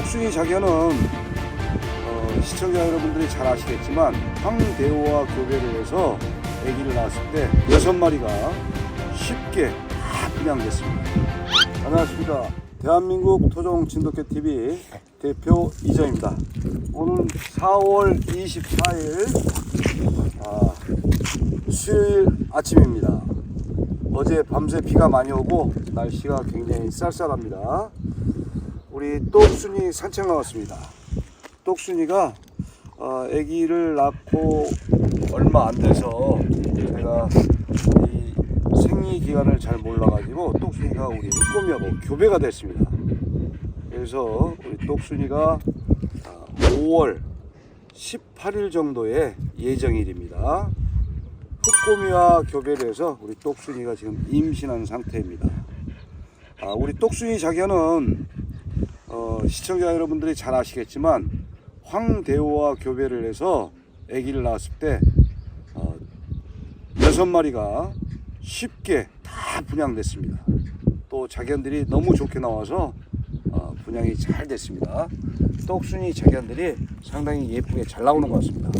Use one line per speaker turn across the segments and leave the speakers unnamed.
똑순이 자견은 어, 시청자 여러분들이 잘 아시겠지만 황대호와 교배를 해서 아기를 낳았을 때 여섯 마리가 쉽게 다 분양됐습니다. 안녕하십니까. 대한민국 토종 진돗개 TV 대표 이정입니다. 오늘 4월 24일 아, 수요일 아침입니다. 어제 밤새 비가 많이 오고 날씨가 굉장히 쌀쌀합니다. 우리 똑순이 산책 나왔습니다. 똑순이가 어, 아기를 낳고 얼마 안 돼서 제가 이 생리 기간을 잘 몰라가지고 똑순이가 우리 흑곰이하고 교배가 됐습니다. 그래서 우리 똑순이가 아, 5월 18일 정도의 예정일입니다. 흑곰이와 교배를 해서 우리 똑순이가 지금 임신한 상태입니다. 아, 우리 똑순이 자견은 어, 시청자 여러분들이 잘 아시겠지만 황대호와 교배를 해서 아기를 낳았을 때 어, 여섯 마리가 쉽게 다 분양됐습니다. 또 자견들이 너무 좋게 나와서 어, 분양이 잘 됐습니다. 똑순이 자견들이 상당히 예쁘게 잘 나오는 것 같습니다.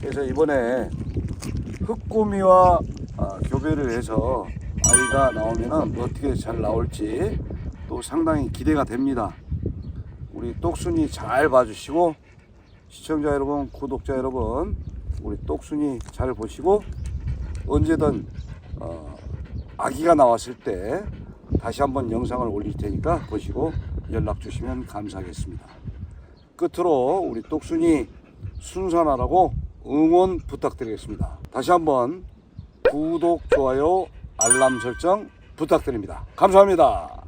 그래서 이번에 흑고미와 아, 교배를 해서 아이가 나오면은 어떻게 잘 나올지 또 상당히 기대가 됩니다. 우리 똑순이 잘 봐주시고 시청자 여러분, 구독자 여러분, 우리 똑순이 잘 보시고 언제든 어, 아기가 나왔을 때 다시 한번 영상을 올릴 테니까 보시고 연락 주시면 감사하겠습니다. 끝으로 우리 똑순이 순산하라고 응원 부탁드리겠습니다. 다시 한번 구독, 좋아요, 알람 설정 부탁드립니다. 감사합니다.